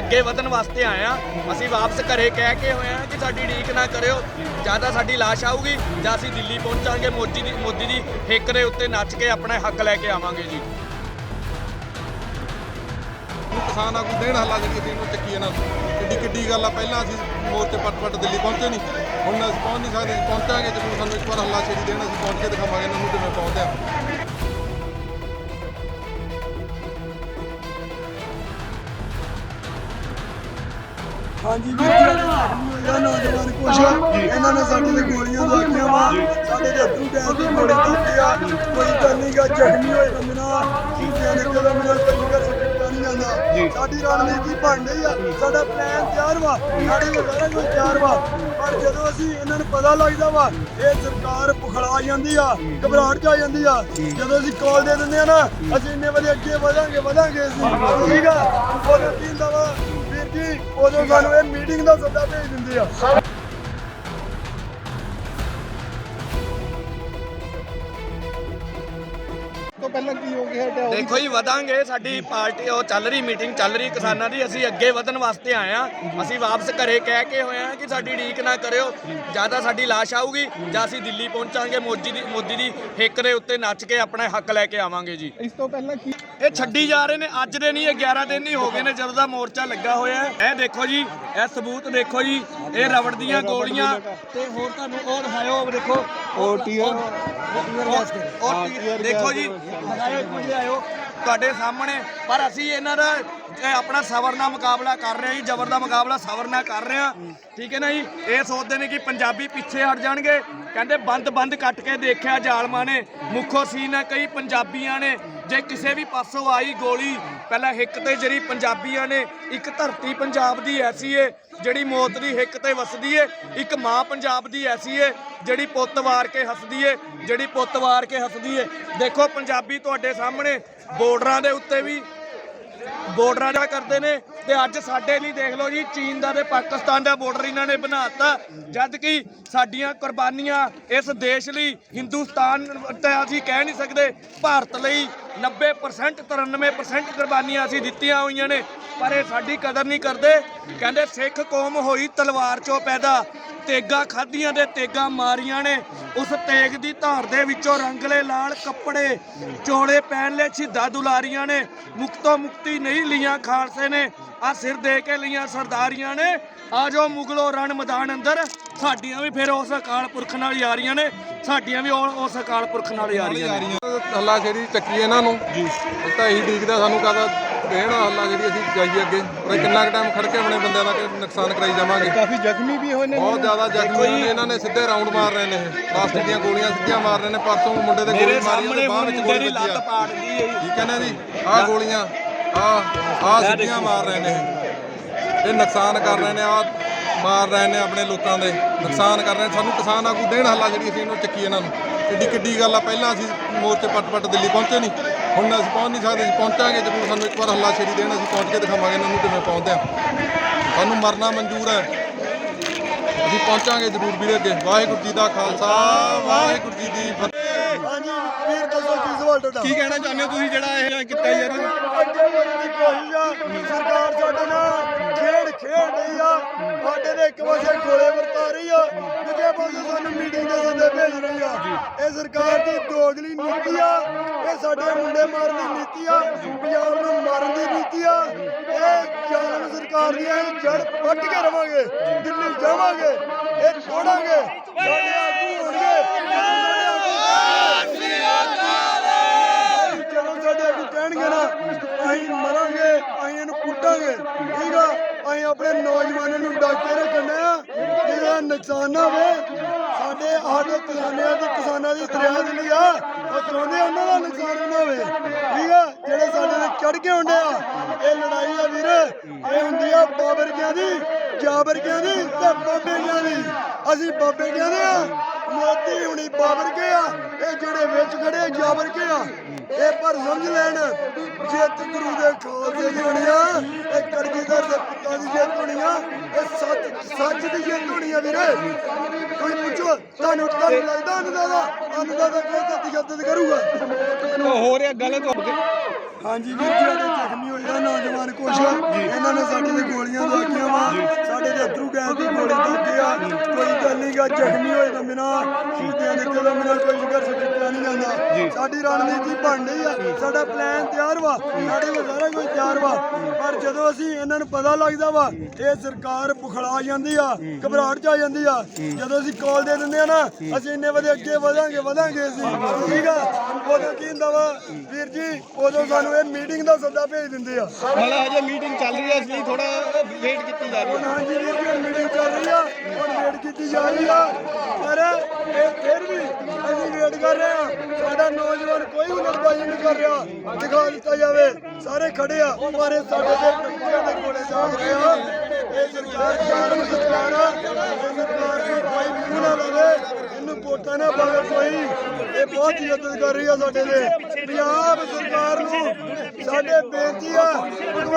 ਅੱਗੇ ਵਧਣ ਵਾਸਤੇ ਆਏ ਆ ਅਸੀਂ ਵਾਪਸ ਘਰੇ ਕਹਿ ਕੇ ਹੋਏ ਆ ਕਿ ਸਾਡੀ ਢੀਕ ਨਾ ਕਰਿਓ। ਜਾਂ ਤਾਂ ਸਾਡੀ ਲਾਸ਼ ਆਊਗੀ, ਜਾਂ ਅਸੀਂ ਦਿੱਲੀ ਪਹੁੰਚਾਂਗੇ। ਮੋਦੀ ਦੀ ਮੋਦੀ ਦੀ ਹਿੱਕ ਦੇ ਉੱਤੇ ਨੱਚ ਕੇ ਆਪਣਾ ਹੱਕ ਲੈ ਕੇ ਆਵਾਂਗੇ ਜੀ। ਨੂੰ ਕਿਸਾਨ ਆਗੂ ਦੇਣ ਹੱਲਾ ਜਿਹੜੀ ਸੀ ਇਹਨੂੰ ਚੱਕੀ ਇਹਨਾਂ ਨੂੰ। ਕਿੱਡੀ ਕਿੱਡੀ ਗੱਲ ਆ, ਪਹਿਲਾਂ ਅਸੀਂ ਮੋਰਚੇ ਪੱਟ ਪੱਟ ਦਿੱਲੀ ਪਹੁੰਚੇ ਨਹੀਂ। ਹੁਣ ਅਸੀਂ ਪਹੁੰਚ ਨਹੀਂ ਸਕਦੇ ਪਹੁੰਚਾਂਗੇ ਜਦੋਂ ਸਾਨੂੰ ਇੱਕ ਵਾਰ ਹੱਲਾ ਛੇੜੀ ਦੇਣ ਅਸੀਂ ਪਹੁੰਚ ਕੇ ਦਿਖਾਵਾਂਗੇ ਇਹਨਾਂ ਨੂੰ ਕਿਵੇਂ ਪਹੁੰਚਦੇ ਆ ਹਾਂਜੀ ਵੀਰ ਜੀ। ਹੋਇਆ ਨੌਜਵਾਨ ਕੁਛ ਇਹਨਾਂ ਨੇ ਸਾਡੇ ਤੇ ਗੋਲੀਆਂ ਦਾਤੀਆਂ ਵਾ। ਸਾਡੇ ਦੇ ਹੱਥੋਂ ਗੈਸ ਦੀ ਗੋਲੀ ਦਿੱਤੀ ਆ। ਕੋਈ ਗੱਲ ਨਹੀਂ ਗਾ ਜ਼ਖਮੀ ਹੋਏ ਬੰਦੇ ਨਾਲ ਚੀਜ਼ਾਂ ਦੇ ਕੋਲ ਮੇਰਾ ਕੋਈ ਕਰ ਸਕਦਾ ਨਹੀਂ ਜਾਂਦਾ। ਸਾਡੀ ਰਣਨੀਤੀ ਬਣ ਗਈ ਆ। ਸਾਡਾ ਪਲਾਨ ਤਿਆਰ ਵਾ। ਸਾਡੇ ਕੋਲ ਸਾਰਾ ਕੁਝ ਤਿਆਰ ਵਾ। ਪਰ ਜਦੋਂ ਅਸੀਂ ਇਹਨਾਂ ਨੂੰ ਪਤਾ ਲੱਗਦਾ ਵਾ ਇਹ ਸਰਕਾਰ ਪੁਖਲਾ ਜਾਂਦੀ ਆ ਘਬਰਾਹਟ ਚ ਆ ਜਾਂਦੀ ਆ। ਜਦੋਂ ਅਸੀਂ ਕਾਲ ਦੇ ਦਿੰਦੇ ਆ ਨਾ ਅਸੀਂ ਇੰਨੇ ਵਜੇ ਅੱਗੇ ਵਧਾਂਗੇ ਵਧਾਂਗੇ ਅਸੀਂ। ਠੀਕ ਆ? ਉਹਦੇ ਕੀ ਹੁੰਦਾ ਵਾ? ਵੀਰ ਉਦੋਂ ਸਾਨੂੰ ਇਹ ਮੀਟਿੰਗ ਦਾ ਸੱਦਾ ਭੇਜ ਦਿੰਦੇ ਆ। ਦੇਖੋ ਜੀ ਵਧਾਂਗੇ। ਸਾਡੀ ਪਾਰਟੀ ਉਹ ਚੱਲ ਰਹੀ ਮੀਟਿੰਗ ਚੱਲ ਰਹੀ ਕਿਸਾਨਾਂ ਦੀ। ਅਸੀਂ ਅੱਗੇ ਵਧਣ ਵਾਸਤੇ ਆਏ ਆ ਅਸੀਂ ਵਾਪਸ ਘਰੇ ਕਹਿ ਕੇ ਹੋਏ ਆ ਕਿ ਸਾਡੀ ਢੀਕ ਨਾ ਕਰਿਓ। ਜਾਂ ਤਾਂ ਸਾਡੀ ਲਾਸ਼ ਆਊਗੀ ਜਾਂ ਅਸੀਂ ਦਿੱਲੀ ਪਹੁੰਚਾਂਗੇ ਮੋਦੀ ਦੀ ਮੋਦੀ ਦੀ ਹਿੱਕ ਦੇ ਉੱਤੇ ਨੱਚ ਕੇ ਆਪਣਾ ਹੱਕ ਲੈ ਕੇ ਆਵਾਂਗੇ ਜੀ। ਇਸ ਤੋਂ ਪਹਿਲਾਂ ਕੀ ਇਹ ਛੱਡੀ ਜਾ ਰਹੇ ਨੇ। ਅੱਜ ਦੇ ਨਹੀਂ ਇਹ 11 ਦਿਨ ਨਹੀਂ ਹੋ ਗਏ ਨੇ ਜਦੋਂ ਦਾ ਮੋਰਚਾ ਲੱਗਾ ਹੋਇਆ ਹੈ। ਇਹ ਦੇਖੋ ਜੀ ਇਹ ਸਬੂਤ ਦੇਖੋ ਜੀ ਇਹ ਰਬੜ ਦੀਆਂ ਗੋਲੀਆਂ। ਤੇ ਹੋਰ ਤੁਹਾਨੂੰ ਉਹ ਦਿਖਾਇਓ ਦੇਖੋ। ਟੀ- ਦੇਖੋ ਜੀ ਲਿਆਇਓ। ਤੁਹਾਡੇ ਸਾਹਮਣੇ, ਪਰ ਅਸੀਂ ਇਹਨਾਂ ਦਾ, ਇਹ ਆਪਣਾ ਸਬਰ ਨਾਲ ਮੁਕਾਬਲਾ ਕਰ ਰਹੇ ਹਾਂ ਜੀ, ਜ਼ਬਰ ਦਾ ਮੁਕਾਬਲਾ ਸਬਰ ਨਾਲ ਕਰ ਰਹੇ ਹਾਂ। ਠੀਕ ਹੈ ਨਾ ਜੀ? ਇਹ ਸੋਚਦੇ ਨੇ ਕਿ ਪੰਜਾਬੀ ਪਿੱਛੇ ਹਟ ਜਾਣਗੇ। ਕਹਿੰਦੇ ਬੰਦ ਬੰਦ ਕੱਟ ਕੇ ਦੇਖਿਆ, ਜ਼ਾਲਮਾਂ ਨੇ। ਮੁੱਖੋ ਸੀਨ ਹੈ, ਕਈ ਪੰਜਾਬੀਆਂ ਨੇ ਜੇ ਕਿਸੇ ਵੀ ਪਾਸੋਂ ਆਈ ਗੋਲੀ, ਪਹਿਲਾਂ ਹਿੱਕ ਤੇ ਜਿਹੜੀ ਪੰਜਾਬੀਆਂ ਨੇ, ਇੱਕ ਧਰਤੀ ਪੰਜਾਬ ਦੀ ਐਸੀ ਏ, ਜਿਹੜੀ ਮੌਤ ਦੀ ਹਿੱਕ ਤੇ ਵਸਦੀ ਏ, ਇੱਕ ਮਾਂ ਪੰਜਾਬ ਦੀ ਐਸੀ ਏ, ਜਿਹੜੀ ਪੁੱਤ ਵਾਰ ਕੇ ਹੱਸਦੀ ਏ, ਜਿਹੜੀ ਪੁੱਤ ਵਾਰ ਕੇ ਹੱਸਦੀ ਏ। ਦੇਖੋ, ਪੰਜਾਬੀ ਤੁਹਾਡੇ ਸਾਹਮਣੇ ਬਾਰਡਰਾਂ ਦੇ ਉੱਤੇ ਵੀ ਬਾਰਡਰਾਂ ਦਾ ਕਰਦੇ ਨੇ ਤੇ ਅੱਜ ਸਾਡੇ ਲਈ ਦੇਖ ਲਓ ਜੀ, ਚੀਨ ਦਾ ਤੇ ਪਾਕਿਸਤਾਨ ਦਾ ਬਾਰਡਰ ਇਹਨਾਂ ਨੇ ਬਣਾਤਾ ਜਦ ਕਿ ਸਾਡੀਆਂ ਕੁਰਬਾਨੀਆਂ ਇਸ ਦੇਸ਼ ਲਈ ਹਿੰਦੁਸਤਾਨ ਤਾਂ ਅਸੀਂ ਕਹਿ ਨਹੀਂ ਸਕਦੇ, ਭਾਰਤ ਲਈ 90% 93% ਕੁਰਬਾਨੀਆਂ ਅਸੀਂ ਦਿੱਤੀਆਂ ਹੋਈਆਂ ਨੇ। ਪਰ ਇਹ ਸਾਡੀ ਕਦਰ ਨਹੀਂ ਕਰਦੇ। ਕਹਿੰਦੇ ਸਿੱਖ ਕੌਮ ਹੋਈ ਤਲਵਾਰ ਚੋਂ ਪੈਦਾ। ਤੇਗਾ ਖਾਧੀਆਂ ਦੇ ਤੇਗਾ ਮਾਰੀਆਂ ਨੇ। ਉਸ ਤੇਗ ਦੀ ਧਾਰ ਦੇ ਵਿੱਚੋਂ ਰੰਗਲੇ ਲਾਲ ਕੱਪੜੇ ਚੋਲੇ ਪਹਿਨ ਲੈ ਸ਼ਹੀਦਾਂ ਦੁਲਾਰੀਆਂ ਨੇ। ਮੁਕਤੋ ਮੁਕਤੀ ਨਹੀਂ ਲੀਆਂ ਖਾਲਸੇ ਨੇ। ਆ ਸਿਰ ਦੇ ਕੇ ਲੀਆਂ ਸਰਦਾਰੀਆਂ ਨੇ। ਆ ਜੋ ਮੁਗਲੋ ਰਣ ਮੈਦਾਨ ਅੰਦਰ। ਸਾਡੀਆਂ ਵੀ ਫਿਰ ਉਸ ਅਕਾਲ ਪੁਰਖ ਨਾਲ ਯਾਰੀਆਂ ਨੇ। ਸਾਡੀਆਂ ਵੀ ਉਸ ਅਕਾਲ ਪੁਰਖ ਨਾਲ ਯਾਰੀਆਂ ਨੇ। ਹੱਲਾ ਛੇੜੀ ਚੱਕੀ ਇਹਨਾਂ ਨੂੰ ਜੀ। ਤਾਂ ਇਹੀ ਡੀਕਦਾ ਸਾਨੂੰ ਕਹਦਾ ਦੇਣ ਹੱਲਾ ਜਿਹੜੀ ਅਸੀਂ ਜਾਈਏ ਅੱਗੇ। ਪਰ ਕਿੰਨਾ ਕੁ ਟਾਈਮ ਖੜ ਕੇ ਆਪਣੇ ਬੰਦਿਆਂ ਦਾ ਕਿ ਨੁਕਸਾਨ ਕਰਾਈ ਜਾਵਾਂਗੇ। ਕਾਫੀ ਜ਼ਖਮੀ ਵੀ ਹੋਏ ਨੇ ਬਹੁਤ ਜ਼ਿਆਦਾ ਜ਼ਖਮੀ ਨੇ। ਇਹਨਾਂ ਨੇ ਸਿੱਧੇ ਰਾਉਂਡ ਮਾਰ ਰਹੇ ਨੇ ਇਹ। ਪਲਾਸਟਿਕ ਦੀਆਂ ਗੋਲੀਆਂ ਸਿੱਧੀਆਂ ਮਾਰ ਰਹੇ ਨੇ। ਪਰਸੋਂ ਮੁੰਡੇ ਦੇ ਮੇਰੇ ਗੋਲੀ ਮਾਰੀ ਸਾਹਮਣੇ ਉਹਦੇ ਬਾਹ ਹੁਣ ਵਿੱਚ ਮੁੰਡੇ ਗੋਲੀ ਦੀ ਵੱਜੀ ਲੱਤ ਆ ਪਾੜਦੀ ਹੈ ਜੀ। ਠੀਕ ਹੈ ਨਾ ਜੀ? ਆਹ ਗੋਲੀਆਂ ਆਹ ਆਹ ਸਿੱਧੀਆਂ ਮਾਰ ਰਹੇ ਨੇ। ਇਹ। ਇਹ ਨੁਕਸਾਨ ਕਰ ਰਹੇ ਨੇ ਆ ਮਾਰ ਰਹੇ ਨੇ ਆਪਣੇ ਲੋਕਾਂ ਦੇ। ਨੁਕਸਾਨ ਕਰ ਰਹੇ ਨੇ। ਸਾਨੂੰ ਕਿਸਾਨ ਆਗੂ ਦੇਣ ਹੱਲਾ ਜਿਹੜੀ ਅਸੀਂ ਇਹਨੂੰ ਚੱਕੀ ਇਹਨਾਂ ਨੂੰ। ਕਿੱਡੀ ਕਿੱਡੀ ਗੱਲ ਆ। ਪਹਿਲਾਂ ਅਸੀਂ ਮੋਰਚੇ ਪੱਟ ਪੱਟ ਦਿੱਲੀ ਪਹੁੰਚੇ ਨਹੀਂ ਹੁਣ ਅਸੀਂ ਪਹੁੰਚ ਨਹੀਂ ਸਕਦੇ ਅਸੀਂ ਪਹੁੰਚਾਂਗੇ ਜਦੋਂ ਸਾਨੂੰ ਇੱਕ ਵਾਰ ਹੱਲਾ ਛੇੜੀ ਦੇਣ ਅਸੀਂ ਪਹੁੰਚ ਕੇ ਦਿਖਾਵਾਂਗੇ ਇਹਨਾਂ ਨੂੰ ਕਿਵੇਂ ਪਹੁੰਚਦੇ ਆ। ਸਾਨੂੰ ਮਰਨਾ ਮਨਜ਼ੂਰ ਹੈ। ਅਸੀਂ ਪਹੁੰਚਾਂਗੇ ਜ਼ਰੂਰ ਵੀਰੇ ਅੱਗੇ। ਵਾਹਿਗੁਰੂ ਜੀ ਦਾ ਖਾਲਸਾ ਵਾਹਿਗੁਰੂ ਜੀ ਦੀ ਫਤਿਹ। ਹਾਂਜੀ ਵੀਰ ਦੱਸੋ ਕੀ ਸਵਾਲ ਤੁਹਾਡਾ? ਕੀ ਕਹਿਣਾ ਚਾਹੁੰਦੇ ਹੋ ਤੁਸੀਂ ਜਿਹੜਾ ਇਹ ਕੀਤਾ ਯਾਰ ਸਾਡੇ ਇੱਕ ਪਾਸੇ ਗੋਲੇ ਵਰਤਾ ਰਹੀ ਆ, ਦੂਜੇ ਪਾਸੇ ਸਾਨੂੰ ਮੀਟਿੰਗ ਦੇ ਸੰਦੇ ਭੇਜ ਰਹੀ ਆ। ਇਹ ਸਰਕਾਰ ਦੀ ਦੋਗਲੀ ਨੀਤੀ ਆ, ਇਹ ਸਾਡੇ ਮੁੰਡੇ ਮਾਰਨ ਦੀ ਨੀਤੀ ਆ, ਪੰਜਾਬ ਨੂੰ ਮਾਰਨ ਦੀ ਨੀਤੀ ਆ। ਇਹ ਜ਼ਾਲਮ ਸਰਕਾਰ ਦੀ ਇਹ ਜੜ ਪੱਟ ਕੇ ਰਵਾਂਗੇ, ਦਿੱਲੀ ਜਾਵਾਂਗੇ, ਇਹ ਤੋੜਾਂਗੇ। ਸਾਡੇ ਆਗੂ ਹੋਣਗੇ। ਕਹਿਣਗੇ ਨਾ, ਅਸੀਂ ਮਰਾਂਗੇ, ਅਸੀਂ ਇਹਨੂੰ ਕੁੱਟਾਂਗੇ। ਠੀਕ ਆ? ਅਸੀਂ ਆਪਣੇ ਨੌਜਵਾਨਾਂ ਨੂੰ ਡਾਕਟਰ ਨੁਕਸਾਨ ਨਾ ਹੋਵੇ। ਸਾਡੇ ਸਾਡੇ ਕਿਸਾਨਾਂ ਦੀ ਕਿਸਾਨਾਂ ਦੀ ਦਰਿਆ ਦਿੱਲੀ ਆ, ਉਹ ਚਾਹੁੰਦੇ ਉਹਨਾਂ ਦਾ ਨੁਕਸਾਨ ਨਾ ਹੋਵੇ। ਠੀਕ ਆ? ਜਿਹੜੇ ਸਾਡੇ ਤੇ ਚੜ ਕੇ ਹੁੰਦੇ ਆ, ਇਹ ਲੜਾਈ ਆ ਵੀਰ, ਇਹ ਹੁੰਦੀ ਆ ਬਾਬਰ ਦੀ ਜਾਬਰ ਦੀ ਤੇ ਬਾਬੇ ਕਿਆਂ ਦੀ। ਅਸੀਂ ਬਾਬੇ ਕਹਿੰਦੇ ਆ। ਮੋਦੀ ਹੁਣੀ ਬਾਬਰ ਕੇ ਆ। ਇਹ ਜਿਹੜੇ ਵਿੱਚ ਖੜੇ ਜਾਬਰ ਕੇ ਆ। ਇਹ ਪਰ ਸਮਝ ਲੈਣ ਜਿੱਤ ਗੁਰੂ ਦੇ ਖਾਲਸੇ ਦੀ ਹੋਣੀ ਆ। ਇਹ ਕਰਜੀਦਾਰ ਦੇ ਪੁੱਤਾਂ ਦੀ ਜਿੱਤ ਹੋਣੀ ਆ। ਇਹ ਸੱਚ ਸੱਚ ਦੀ ਜਿੱਤ ਹੋਣੀ ਆ ਵੀਰੇ। ਕੋਈ ਪੁੱਛੋ ਤੁਹਾਨੂੰ ਤੁਹਾਨੂੰ ਲੱਗਦਾ ਅੰਨਦਾਤਾ ਅੰਨਦਾਤਾ ਕੋਈ ਤਾਂ ਤਜੱਦਦ ਕਰੂਗਾ। ਹੋ ਰਿਹਾ ਗਲਤ ਹੋ ਗਿਆ ਹਾਂਜੀ ਵੀਰ ਜੀ ਸਾਡੇ ਜ਼ਖਮੀ ਹੋਏ ਆ ਨੌਜਵਾਨ ਕੁਛ। ਇਹਨਾਂ ਨੇ ਸਾਡੇ ਤੇ ਗੋਲੀਆਂ ਦਾਗੀਆਂ ਵਾ। ਸਾਡੇ ਤੇ ਅਥਰੂ ਗੈਸ ਦੀ ਗੋਲੀ ਦਾਗੀ ਆ। ਕੋਈ ਗੱਲ ਨਹੀਂ ਗਾ ਜ਼ਖਮੀ ਹੋਏ ਤਾਂ ਬਿਨਾ ਸ਼ਹੀਦਾਂ ਦੇ ਕੋਲੋਂ ਬਿਨਾ ਕੋਈ ਸੰਘਰਸ਼ ਕੀਤਾ ਨਹੀਂ ਜਾਂਦਾ। ਸਾਡੀ ਰਣਨੀਤੀ ਬਣ ਰਹੀ ਆ। ਸਾਡਾ ਪਲਾਨ ਤਿਆਰ ਵਾ। ਸਾਡੇ ਕੋਲ ਸਾਰਾ ਕੁਝ ਤਿਆਰ ਵਾ। ਪਰ ਜਦੋਂ ਅਸੀਂ ਇਹਨਾਂ ਨੂੰ ਪਤਾ ਲੱਗਦਾ ਵਾ ਇਹ ਸਰਕਾਰ ਬੁਖਲਾ ਜਾਂਦੀ ਆ ਘਬਰਾਹਟ ਚ ਆ ਜਾਂਦੀ ਆ। ਜਦੋਂ ਅਸੀਂ ਕਾਲ ਦੇ ਦਿੰਦੇ ਆ ਨਾ ਅਸੀਂ ਇੰਨੇ ਵਧੇ ਅੱਗੇ ਵਧਾਂਗੇ ਵਧਾਂਗੇ ਅਸੀਂ। ਠੀਕ ਆ? ਉਦੋਂ ਕੀ ਹੁੰਦਾ ਵਾ? ਵੀਰ ਜੀ ਉਦੋਂ ਸਾਨੂੰ ਇਹ ਮੀਟਿੰਗ ਦਾ ਸੱਦਾ ਭੇਜ ਦਿੰਦੇ ਆ। ਮਤਲਬ ਅਜੇ ਮੀਟਿੰਗ ਚੱਲ ਰਹੀ ਹੈ ਇਸ ਲਈ ਥੋੜਾ ਵੇਟ ਕੀਤੀ ਜਾ ਰਹੀ ਹੁਣ ਹਾਂਜੀ ਵੀਰ ਚੱਲ ਰਹੀ ਆ, ਹੁਣ ਵੇਟ ਕੀਤੀ ਜਾ ਰਹੀ ਆ। ਪਰ ਇਹ ਫਿਰ ਵੀ ਅਸੀਂ ਵੇਟ ਕਰ ਰਹੇ ਆ। ਸਾਡਾ ਨੌਜਵਾਨ ਕੋਈ ਹੁਨਰਬਾਜ਼ੀ ਨਹੀਂ ਕਰ ਰਿਹਾ। ਦਿਖਾ ਦਿੱਤਾ ਜਾਵੇ, ਸਾਰੇ ਖੜੇ ਆ। ਪਰ ਸਾਡੇ ਦੇ ਬੱਚਿਆਂ ਦੇ ਕੋਲੇ ਜਾ ਰਹੇ ਆ। ਇਹ ਸਰਕਾਰ ਚਾਰ ਸਰਕਾਰ ਆ। ਇਹ ਸਰਕਾਰ ਨੂੰ ਕੋਈ ਮੂੰਹ ਨਾ ਲਵੇ। ਇਹਨੂੰ ਵੋਟਾਂ ਨਾ ਪਾਵੇ ਕੋਈ। ਇਹ ਬਹੁਤ ਇੱਜ਼ਤ ਕਰ ਰਹੀ ਆ ਸਾਡੇ ਦੇ। ਪੰਜਾਬ ਸਰਕਾਰ ਨੂੰ ਸਾਡੇ ਬੇਨਤੀ ਆ, ਭਗਵੰਤ